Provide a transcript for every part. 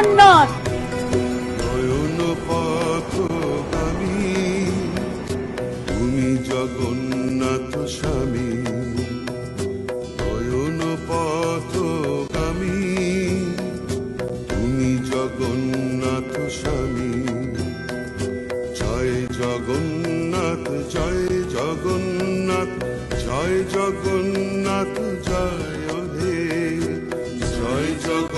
জগন্নাথ নয়ন পথগামী তুমি জগন্নাথ স্বামী। নয়ন পথগামী তুমি জগন্নাথ স্বামী। জয় জগন্নাথ জয় জগন্নাথ জয় জগন্নাথ, জয় হে জয় জগন্নাথ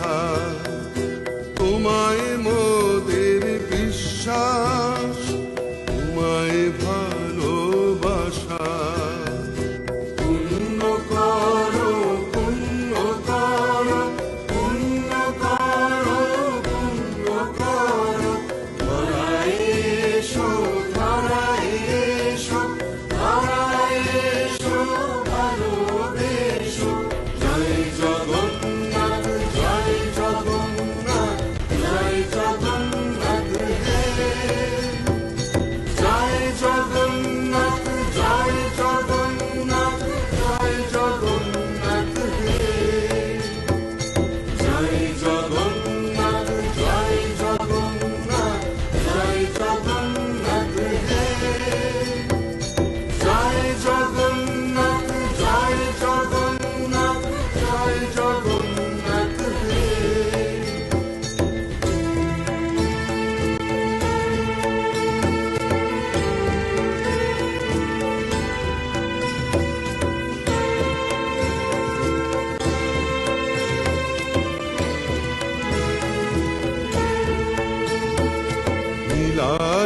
her.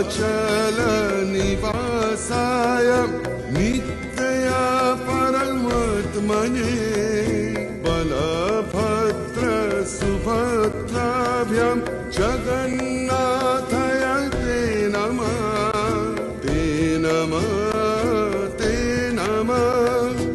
नीलाचल निवासाय नित्या परमात्मने बलभद्र सुभद्राभ्यां जगन्नाथय ते नमः। ते नमः ते नमः